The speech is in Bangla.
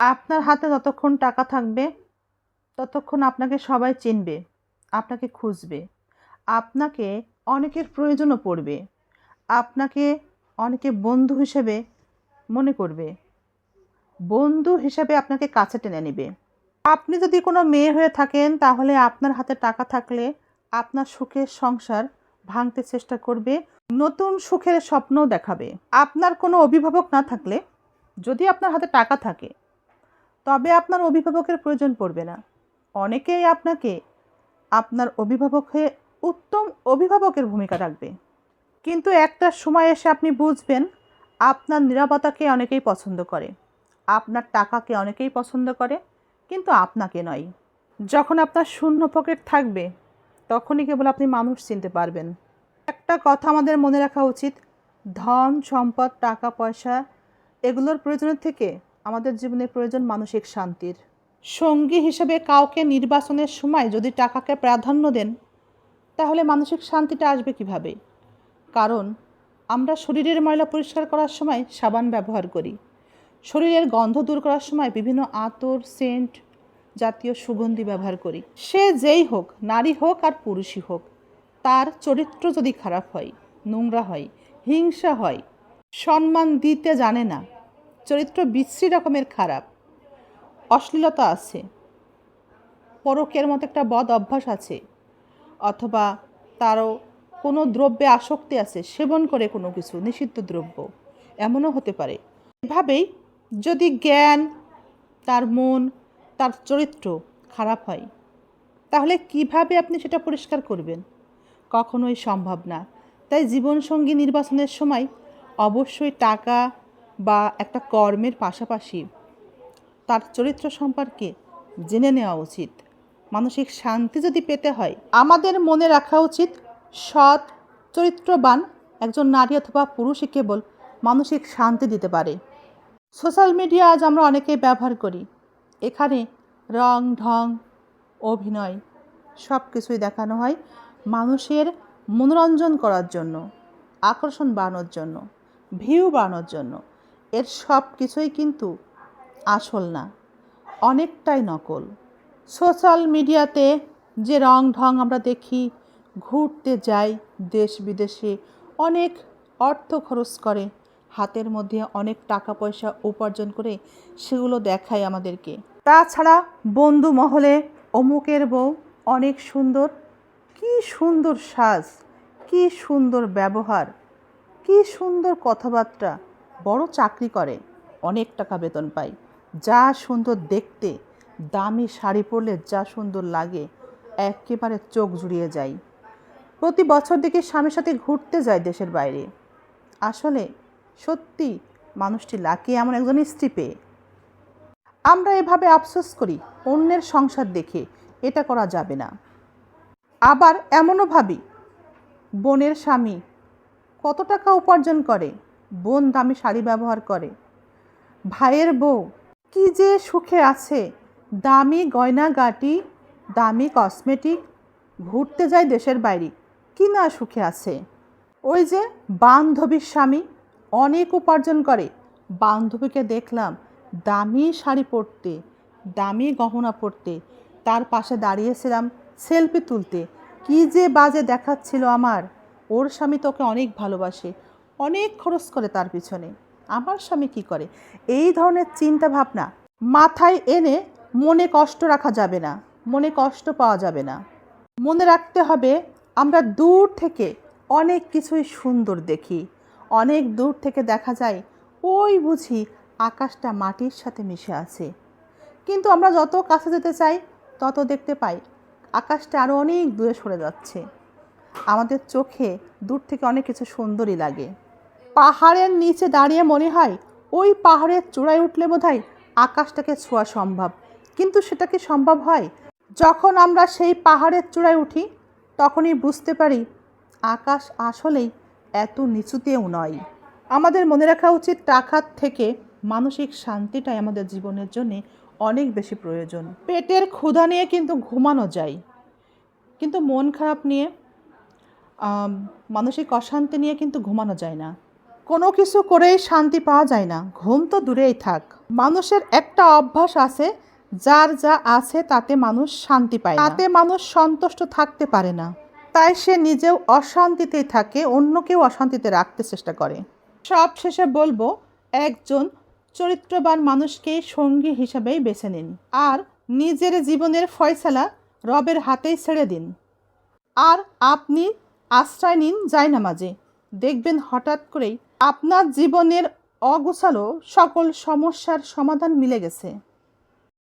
আপনার হাতে যতক্ষণ টাকা থাকবে, ততক্ষণ আপনাকে সবাই চিনবে, আপনাকে খুঁজবে। আপনাকে অনেকের প্রয়োজনও পড়বে। আপনাকে অনেকে বন্ধু হিসেবে মনে করবে। বন্ধু হিসেবে আপনাকে কাছে টেনে নেবে। আপনি যদি কোনো মেয়ে হয়ে থাকেন, তাহলে আপনার হাতে টাকা থাকলে আপনার সুখের সংসার ভাঙতে চেষ্টা করবে, নতুন সুখের স্বপ্নও দেখাবে। আপনার কোনো অভিভাবক না থাকলে, যদি আপনার হাতে টাকা থাকে তবে আপনার অভিভাবকের প্রয়োজন পড়বে না। অনেকেই আপনাকে আপনার অভিভাবক হয়ে উত্তম অভিভাবকের ভূমিকা রাখবে। কিন্তু একটা সময় এসে আপনি বুঝবেন, আপনার নিরাপত্তাকে অনেকেই পছন্দ করে, আপনার টাকাকে অনেকেই পছন্দ করে, কিন্তু আপনাকে নয়। যখন আপনার শূন্য পকেট থাকবে, তখনই কেবল আপনি মানুষ চিনতে পারবেন। একটা কথা আমাদের মনে রাখা উচিত, ধন, সম্পদ, টাকা, পয়সা, এগুলোর প্রয়োজনের থেকে আমাদের জীবনে প্রয়োজন মানসিক শান্তির। সঙ্গী হিসেবে কাউকে নির্বাচনের সময় যদি টাকাকে প্রাধান্য দেন, তাহলে মানসিক শান্তিটা আসবে কীভাবে? কারণ, আমরা শরীরের ময়লা পরিষ্কার করার সময় সাবান ব্যবহার করি। শরীরের গন্ধ দূর করার সময় বিভিন্ন আতর, সেন্ট জাতীয় সুগন্ধি ব্যবহার করি। সে যেই হোক, নারী হোক আর পুরুষই হোক, তার চরিত্র যদি খারাপ হয়, নোংরা হয়, হিংসা হয়, সম্মান দিতে জানে না চরিত্র বিশ্রী রকমের খারাপ। অশ্লীলতা আছে। পরকের মতো একটা বদ অভ্যাস আছে। অথবা তারও কোনো দ্রব্যে আসক্তি আছে, সেবন করে কোনো কিছু, নিষিদ্ধ দ্রব্য। এমনও হতে পারে। এভাবেই যদি জ্ঞান, তার মন, তার চরিত্র খারাপ হয়, তাহলে কীভাবে আপনি সেটা পরিষ্কার করবেন? কখনোই সম্ভব না। তাই জীবনসঙ্গী নির্বাচনের সময় অবশ্যই টাকা বা একটা কর্মের পাশাপাশি তার চরিত্র সম্পর্কে জেনে নেওয়া উচিত। মানসিক শান্তি যদি পেতে হয়, আমাদের মনে রাখা উচিত, সৎ, চরিত্রবান একজন নারী অথবা পুরুষই কেবল মানসিক শান্তি দিতে পারে। সোশ্যাল মিডিয়া আজ আমরা অনেকেই ব্যবহার করি। এখানে রং, ঢং, অভিনয় সব কিছুই দেখানো হয় মানুষের মনোরঞ্জন করার জন্য, আকর্ষণ বাড়ানোর জন্য ভিউ বাড়ানোর জন্য। এর সব কিছুই কিন্তু আসল না, অনেকটাই নকল। সোশ্যাল মিডিয়াতে যে রং ঢং আমরা দেখি, ঘুরতে যাই, দেশ বিদেশে অনেক অর্থ খরচ করে, হাতের মধ্যে অনেক টাকা পয়সা উপার্জন করে সেগুলো দেখায় আমাদেরকে। তাছাড়া বন্ধু মহলে অমুকের বউ অনেক সুন্দর, কি সুন্দর সাজ, কি সুন্দর ব্যবহার, কি সুন্দর কথাবার্তা। বড় চাকরি করে, অনেক টাকা বেতন পায়। যা সুন্দর দেখতে, দামি শাড়ি পরলে যা সুন্দর লাগে, একেবারে চোখ জুড়িয়ে যায়। প্রতি বছর দেখে স্বামীর সাথে ঘুরতে যায় দেশের বাইরে। আসলে সত্যি মানুষটি লাকি এমন একজন স্ত্রী পেয়ে। আমরা এভাবে আফসোস করি, অন্যের সংসার দেখে, এটা করা যাবে না। আবার এমনও ভাবি, বোনের স্বামী কত টাকা উপার্জন করে বোন দামি শাড়ি ব্যবহার করে। ভাইয়ের বউ, কি যে সুখে আছে। দামি গয়না গাটি দামি কসমেটিক, ঘুরতে যায় দেশের বাইরে, কি না সুখে আছে। ওই যে বান্ধবীর স্বামী, অনেক উপার্জন করে। বান্ধবীকে দেখলাম দামি শাড়ি পরতে, দামি গহনা পরতে, তার পাশে দাঁড়িয়েছিলাম সেলফি তুলতে। কি যে বাজে দেখাচ্ছিল আমার। ওর স্বামী তোকে অনেক ভালোবাসে অনেক খরচ করে তার পিছনে। আমার স্বামী কি করে? এই ধরনের চিন্তা ভাবনা মাথায় এনে মনে কষ্ট রাখা যাবে না, মনে কষ্ট পাওয়া যাবে না। মনে রাখতে হবে, আমরা দূর থেকে অনেক কিছুই সুন্দর দেখি। অনেক দূর থেকে দেখা যায়, ওই বুঝি আকাশটা মাটির সাথে মিশে আছে। কিন্তু আমরা যত কাছে যেতে চাই, তত দেখতে পাই আকাশটা আরও অনেক দূরে সরে যাচ্ছে। আমাদের চোখে দূর থেকে অনেক কিছু সুন্দরই লাগে। পাহাড়ের নিচে দাঁড়িয়ে মনে হয় ওই পাহাড়ের চূড়ায় উঠলে বোধহয় আকাশটাকে ছোঁয়া সম্ভব। কিন্তু সেটা কি সম্ভব হয়? যখন আমরা সেই পাহাড়ের চূড়ায় উঠি, তখনই বুঝতে পারি আকাশ আসলেই এত নিচুতেও নয়। আমাদের মনে রাখা উচিত টাকার থেকে মানসিক শান্তিটাই আমাদের জীবনের জন্য অনেক বেশি প্রয়োজন। পেটের ক্ষুধা নিয়ে কিন্তু ঘুমানো যায়। কিন্তু মন খারাপ নিয়ে মানসিক অশান্তি নিয়ে কিন্তু ঘুমানো যায় না। কোনো কিছু করেই শান্তি পাওয়া যায় না। ঘুম তো দূরেই থাক। মানুষের একটা অভ্যাস আছে, যার যা আছে তাতে মানুষ শান্তি পায় তাতে মানুষ সন্তুষ্ট থাকতে পারে না। তাই সে নিজেও অশান্তিতেই থাকে, অন্যকেও অশান্তিতে রাখতে চেষ্টা করে। সব শেষে বলব, একজন চরিত্রবান মানুষকে সঙ্গী হিসাবেই বেছে নিন। আর নিজের জীবনের ফয়সালা রবের হাতেই ছেড়ে দিন। আর আপনি আশ্রয় নিন জায়নামাজে দেখবেন হঠাৎ করেই আপনার জীবনের অগোছালো সকল সমস্যার সমাধান মিলে গেছে।